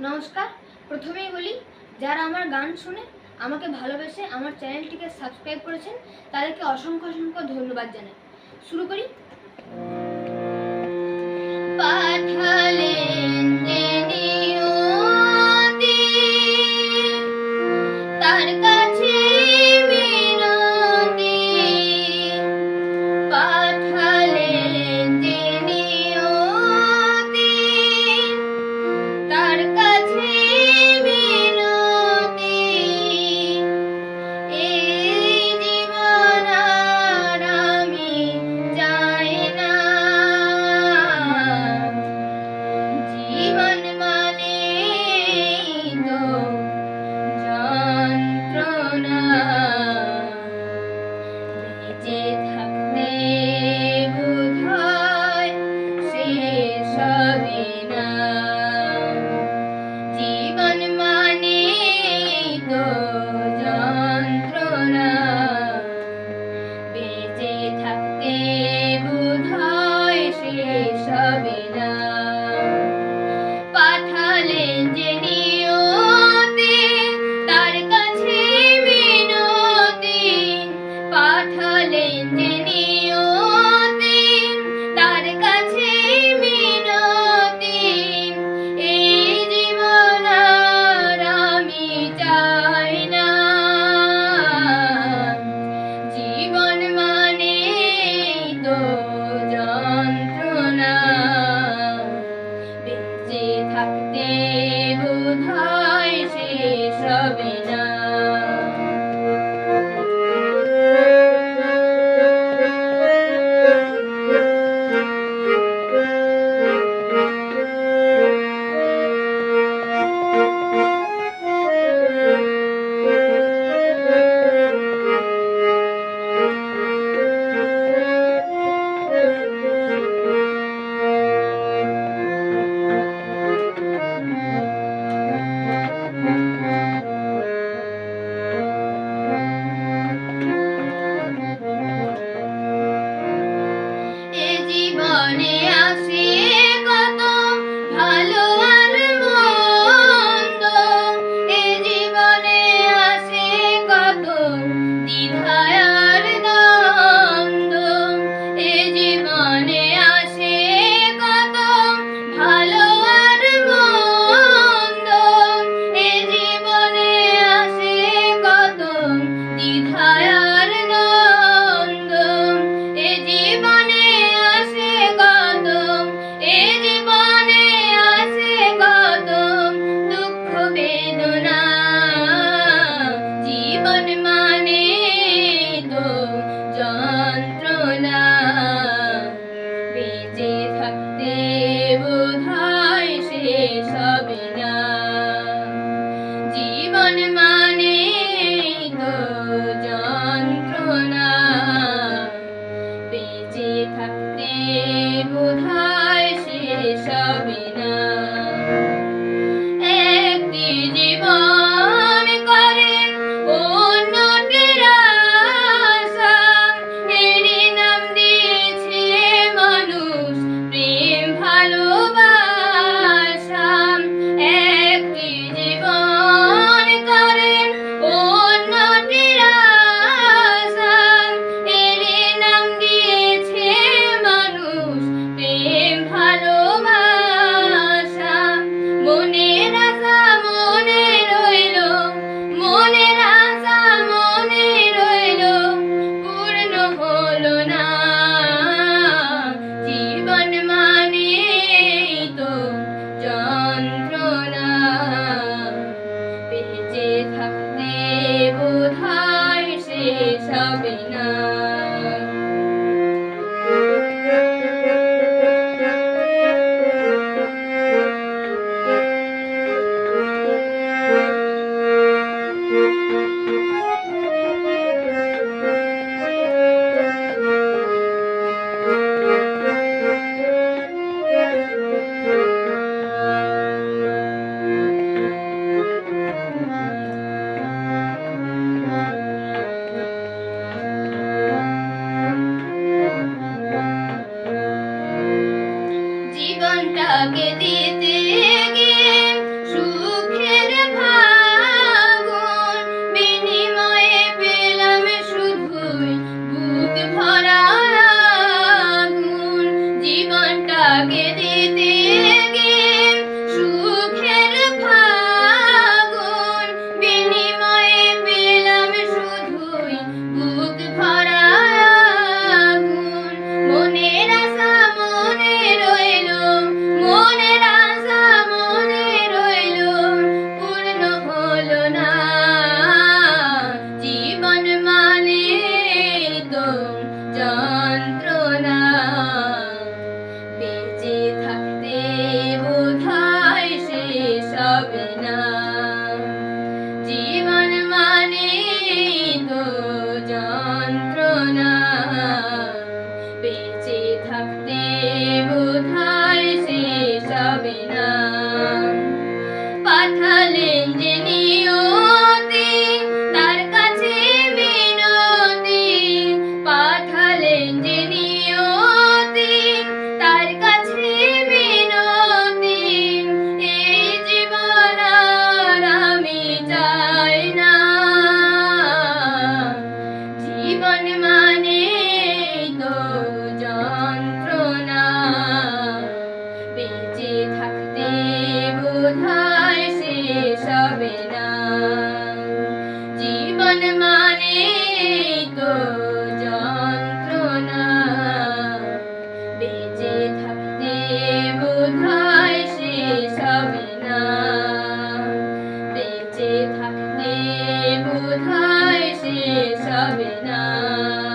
নমস্কার, প্রথমেই বলি, যারা আমার গান শুনে আমাকে ভালোবেসে আমার চ্যানেলটিকে সাবস্ক্রাইব করেছেন, তাদেরকে অসংখ্য অসংখ্য ধন্যবাদ জানাই। শুরু করি। পাঠালেন বেঁচে থাকতে Even high, she's a bee. मन मा Amen. Si 那